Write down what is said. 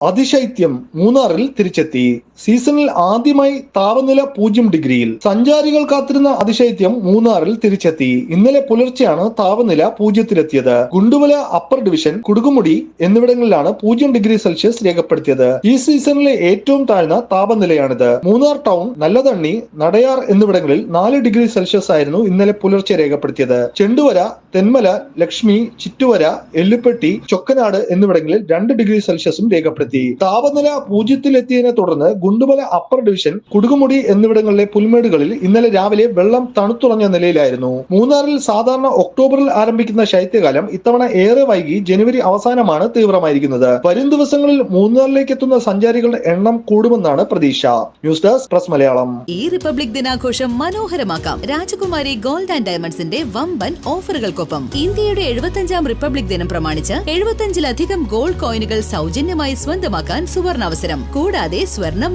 അതിശൈത്യം മൂന്നാറിൽ തിരിച്ചെത്തി. സീസണിൽ ആദ്യമായി താപനില പൂജ്യം ഡിഗ്രിയിൽ. സഞ്ചാരികൾ കാത്തിരുന്ന അതിശൈത്യം മൂന്നാറിൽ തിരിച്ചെത്തി. ഇന്നലെ പുലർച്ചെയാണ് താപനില പൂജ്യത്തിലെത്തിയത്. ഗുണ്ടുമല അപ്പർ ഡിവിഷൻ കുടുകുമുടി എന്നിവിടങ്ങളിലാണ് പൂജ്യം ഡിഗ്രി സെൽഷ്യസ് രേഖപ്പെടുത്തിയത്. ഈ സീസണിലെ ഏറ്റവും താഴ്ന്ന താപനിലയാണിത്. മൂന്നാർ ടൗൺ നല്ലതണ്ണി നടയാർ എന്നിവിടങ്ങളിൽ നാല് ഡിഗ്രി സെൽഷ്യസ് ആയിരുന്നു ഇന്നലെ പുലർച്ചെ രേഖപ്പെടുത്തിയത്. ചെണ്ടുവര തെന്മല ലക്ഷ്മി ചിറ്റുവര എല്ലുപ്പെട്ടി ചൊക്കനാട് എന്നിവിടങ്ങളിൽ രണ്ട് ഡിഗ്രി സെൽഷ്യസും രേഖപ്പെടുത്തി. താപനില പൂജ്യത്തിലെത്തിയതിനെ തുടർന്ന് ഗുണ്ടുമല അപ്പർ ഡിവിഷൻ കുടുകുമുടി എന്നിവിടങ്ങളിലെ പുൽമേടുകളിൽ ഇന്നലെ രാവിലെ വെള്ളം തണുത്തുറഞ്ഞ നിലയിലായിരുന്നു. മൂന്നാറിൽ സാധാരണ ഒക്ടോബറിൽ ആരംഭിക്കുന്ന ശൈത്യകാലം ഇത്തവണ ഏറെ വൈകി ജനുവരി അവസാനമാണ് തീവ്രമായിരിക്കുന്നത്. വരും ദിവസങ്ങളിൽ മൂന്നാറിലേക്ക് എത്തുന്ന സഞ്ചാരികളുടെ എണ്ണം കൂടുമെന്നാണ് പ്രതീക്ഷ. News desk press Malayalam. ഈ റിപ്പബ്ലിക് ദിനാഘോഷം മനോഹരമാക്കാം. രാജകുമാരി ഗോൾഡ് ആൻഡ് ഡയമണ്ട്സിന്റെ വമ്പൻ ഓഫറുകൾക്കൊപ്പം ഇന്ത്യയുടെ എഴുപത്തഞ്ചാം റിപ്പബ്ലിക് ദിനം പ്രമാണിച്ച് എഴുപത്തഞ്ചിലധികം ഗോൾഡ് കോയിനുകൾ സൗജന്യമായി സ്വന്തമാക്കാൻ സുവർണാവസരം കൂടാതെ സ്വർണം